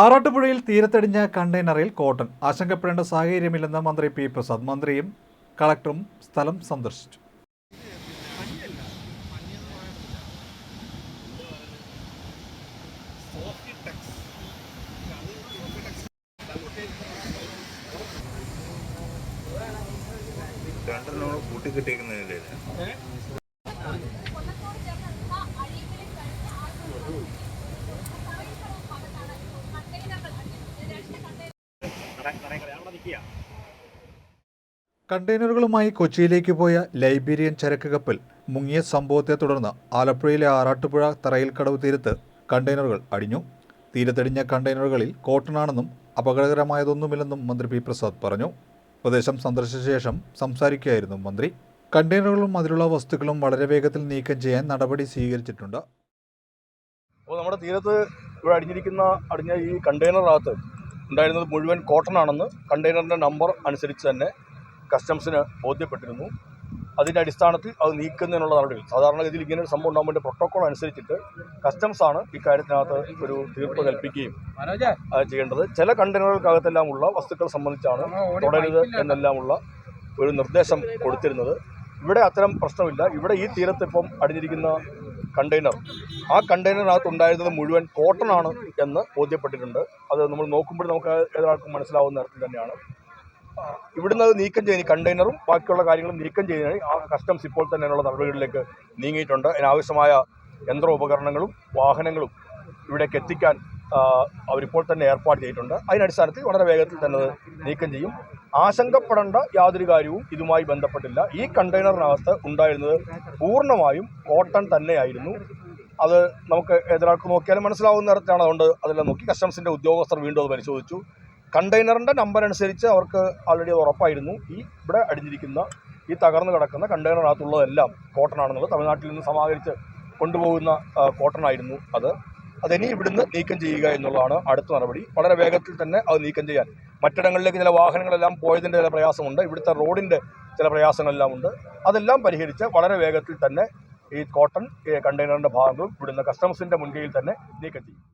ആറാട്ടുപുഴയിൽ തീരത്തടിഞ്ഞ കണ്ടെയ്നറിൽ cotton. ആശങ്കപ്പെടേണ്ട സാഹചര്യമില്ലെന്ന് മന്ത്രി പി. പ്രസാദ്. മന്ത്രിയും കളക്ടറും സ്ഥലം സന്ദർശിച്ചു. കണ്ടെയ്നറുകളുമായി കൊച്ചിയിലേക്ക് പോയ ലൈബീരിയൻ ചരക്ക് കപ്പൽ മുങ്ങിയ സംഭവത്തെ തുടർന്ന് ആലപ്പുഴയിലെ ആറാട്ടുപുഴ കടവ് തീരത്ത് കണ്ടെയ്നറുകൾ അടിഞ്ഞു. തീരത്തടിഞ്ഞ കണ്ടെയ്നറുകളിൽ കോട്ടണാണെന്നും അപകടകരമായതൊന്നുമില്ലെന്നും മന്ത്രി പി പ്രസാദ് പറഞ്ഞു. പ്രദേശം സന്ദർശിച്ച ശേഷം സംസാരിക്കുകയായിരുന്നു മന്ത്രി. കണ്ടെയ്നറുകളും അതിലുള്ള വസ്തുക്കളും വളരെ വേഗത്തിൽ നീക്കം ചെയ്യാൻ നടപടി സ്വീകരിച്ചിട്ടുണ്ട്. അപ്പോൾ നമ്മുടെ തീരത്ത് ഇവിടെ അടിഞ്ഞിരിക്കുന്ന അടിഞ്ഞ ഈ കണ്ടെയ്നറിനകത്ത് ഉണ്ടായിരുന്നത് മുഴുവൻ കോട്ടൺ ആണെന്ന് കണ്ടെയ്നറിന്റെ നമ്പർ അനുസരിച്ച് തന്നെ കസ്റ്റംസിന് ബോധ്യപ്പെട്ടിരുന്നു. അതിന്റെ അടിസ്ഥാനത്തിൽ അത് നീക്കുന്നതിനുള്ള നടപടികൾ. സാധാരണഗതിയിൽ ഇങ്ങനെ ഒരു സംഭവം ഉണ്ടാകുമ്പോൾ പ്രോട്ടോക്കോൾ അനുസരിച്ചിട്ട് കസ്റ്റംസാണ് ഇക്കാര്യത്തിനകത്ത് ഒരു തീർപ്പ് കൽപ്പിക്കുകയും ചെയ്യേണ്ടത്. ചില കണ്ടെയ്നറുകൾക്കകത്തെല്ലാമുള്ള വസ്തുക്കൾ സംബന്ധിച്ചാണ് തുടരുത് എന്നെല്ലാമുള്ള ഒരു നിർദ്ദേശം കൊടുത്തിരുന്നത്. ഇവിടെ അത്തരം പ്രശ്നമില്ല. ഇവിടെ ഈ തീരത്ത് ഇപ്പം അടിഞ്ഞിരിക്കുന്ന കണ്ടെയ്നർ ആ കണ്ടെയ്നറിനകത്ത് ഉണ്ടായിരുന്നത് മുഴുവൻ കോട്ടൺ ആണ് എന്ന് ബോധ്യപ്പെട്ടിട്ടുണ്ട്. അത് നമ്മൾ നോക്കുമ്പോൾ നമുക്ക് ഏതൊരാൾക്കും മനസ്സിലാവുന്ന തരത്തിൽ തന്നെയാണ്. ഇവിടുന്ന് അത് നീക്കം ഈ കണ്ടെയ്നറും ബാക്കിയുള്ള കാര്യങ്ങളും നീക്കം ചെയ്യുന്നതിന് ആ കസ്റ്റംസ് ഇപ്പോൾ തന്നെ അതിനുള്ള നടപടികളിലേക്ക് നീങ്ങിയിട്ടുണ്ട്. അതിനാവശ്യമായ യന്ത്രോപകരണങ്ങളും വാഹനങ്ങളും ഇവിടേക്ക് എത്തിക്കാൻ അവരിപ്പോൾ തന്നെ ഏർപ്പാട് ചെയ്തിട്ടുണ്ട്. അതിനടിസ്ഥാനത്തിൽ വളരെ വേഗത്തിൽ തന്നെ നീക്കം ചെയ്യും. ആശങ്കപ്പെടേണ്ട യാതൊരു കാര്യവും ഇതുമായി ബന്ധപ്പെട്ടില്ല. ഈ കണ്ടെയ്നറിനകത്ത് ഉണ്ടായിരുന്നത് പൂർണമായും കോട്ടൺ തന്നെയായിരുന്നു. അത് നമുക്ക് ഏതൊരാൾക്ക് നോക്കിയാലും മനസ്സിലാവുന്ന തരത്തിലാണ്. അതുകൊണ്ട് അതെല്ലാം നോക്കി കസ്റ്റംസിന്റെ ഉദ്യോഗസ്ഥർ വീണ്ടും അത് പരിശോധിച്ചു. കണ്ടെയ്നറിന്റെ നമ്പർ അനുസരിച്ച് അവർക്ക് ആൾറെഡി ഉറപ്പായിരുന്നു. ഈ ഇവിടെ അടിഞ്ഞിരിക്കുന്ന ഈ തകർന്നു കിടക്കുന്ന കണ്ടെയ്നറിനകത്തുള്ളതെല്ലാം കോട്ടൺ ആണെന്നുള്ളത് തമിഴ്നാട്ടിൽ നിന്ന് സമാഹരിച്ച് കൊണ്ടുപോകുന്ന കോട്ടൺ ആയിരുന്നു അത്. അതിനി ഇവിടുന്ന് നീക്കം ചെയ്യുക എന്നുള്ളതാണ് അടുത്ത നടപടി. വളരെ വേഗത്തിൽ തന്നെ അത് നീക്കം ചെയ്യാൻ. മറ്റിടങ്ങളിലേക്ക് ചില വാഹനങ്ങളെല്ലാം പോയതിന്റെ ചില പ്രയാസമുണ്ട്. ഇവിടുത്തെ റോഡിന്റെ ചില പ്രയാസങ്ങളെല്ലാം ഉണ്ട്. അതെല്ലാം പരിഹരിച്ച് വളരെ വേഗത്തിൽ തന്നെ ഈ കോട്ടൺ കണ്ടെയ്നറിന്റെ ഭാഗങ്ങളും ഇവിടുന്ന് കസ്റ്റംസിന്റെ മുൻകൈയിൽ തന്നെ നീക്കം ചെയ്യും.